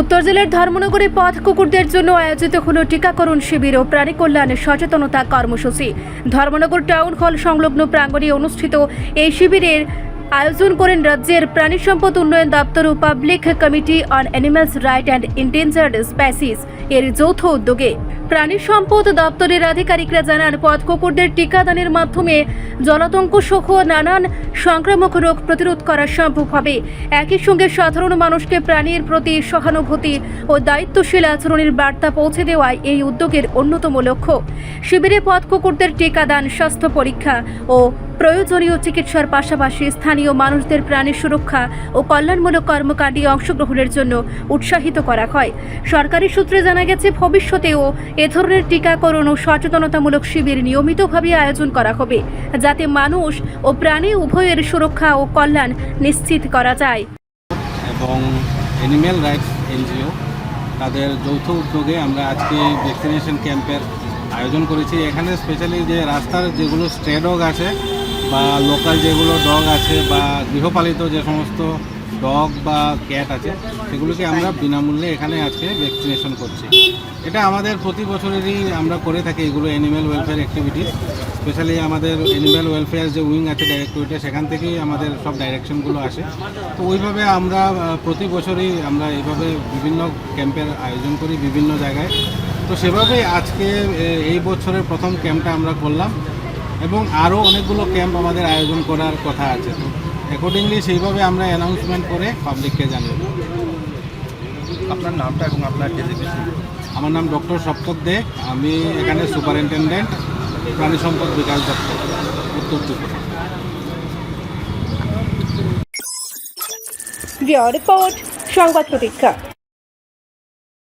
উত্তর জেলার ধর্মনগরে পথ কুকুরদের জন্য আয়োজিত হল টিকাকরণ শিবির ও প্রাণী কল্যাণ সচেতনতা কর্মসূচি। ধর্মনগর টাউন হল সংলগ্ন প্রাঙ্গণে অনুষ্ঠিত এই শিবিরের আয়োজন করেন রাজ্যের প্রাণী সম্পদ উন্নয়ন দপ্তর ও public committee on animals right and endangered species এর যৌথ উদ্যোগে প্রাণী সম্পদ দপ্তরের আধিকারিকরা জানান পথ কুকুরদের টিকাদানের মাধ্যমে জলাতঙ্ক সহ নানান সংক্রামক রোগ প্রতিরোধ করা সম্ভব হবে। একই সঙ্গে সাধারণ মানুষকে প্রাণীর প্রতি সহানুভূতি ও দায়িত্বশীল আচরণের বার্তা পৌঁছে দেওয়াই এই উদ্যোগের অন্যতম লক্ষ্য। শিবিরে পথ কুকুরদের টিকাদান, স্বাস্থ্য পরীক্ষা ও প্রয়োজনীয় চিকিৎসার পাশাপাশি স্থানীয় মানুষদের প্রাণী সুরক্ষা ও কল্যাণমূলক কর্মকাণ্ডে অংশগ্রহণের জন্য উৎসাহিত করা হয়। সরকারি সূত্রে জানা গেছে, ভবিষ্যতেও এ ধরনের টিকাকরণ ও সচেতনতামূলক শিবির নিয়মিতভাবে আয়োজন করা হবে, যাতে মানুষ ও প্রাণী উভয়ের সুরক্ষা ও কল্যাণ নিশ্চিত করা যায়। এবং অ্যানিম্যাল রাইটস এনজিও তাদের যৌথ উদ্যোগে আমরা আজকে ভ্যাকসিনেশন ক্যাম্পের আয়োজন করেছি। এখানে স্পেশালি যে রাস্তার যেগুলো স্ট্রে ডগ আছে বা লোকাল যেগুলো ডগ আছে বা গৃহপালিত যে সমস্ত ডগ বা ক্যাট আছে, সেগুলোকে আমরা বিনামূল্যে এখানে আজকে ভ্যাকসিনেশন করছি। এটা আমাদের প্রতি বছরেরই আমরা করে থাকি এগুলো অ্যানিম্যাল ওয়েলফেয়ার অ্যাক্টিভিটিস স্পেশালি আমাদের অ্যানিম্যাল ওয়েলফেয়ার যে উইং আছে ডাইরেক্টরেটে সেখান থেকেই আমাদের সব ডাইরেকশনগুলো আসে। তো ওইভাবে আমরা প্রতি বছরই আমরা এইভাবে বিভিন্ন ক্যাম্পের আয়োজন করি বিভিন্ন জায়গায়। তো সেভাবেই আজকে এই বছরের প্রথম ক্যাম্পটা আমরা করলাম। এবং আরও অনেকগুলো ক্যাম্প আমাদের আয়োজন করার কথা আছে। অ্যাকর্ডিংলি সেইভাবে আমরা অ্যানাউন্সমেন্ট করে পাবলিককে জানিয়ে দেবো। আপনার নামটা এবং আপনার ডেজিগনেশন আমার নাম ডক্টর সপ্তক দে। আমি এখানে সুপারিনটেন্ডেন্ট প্রাণী সম্পদ বিকাশ দপ্তর উত্তর ত্রিপুরা। রিপোর্ট সংবাদ প্রতীক্ষা।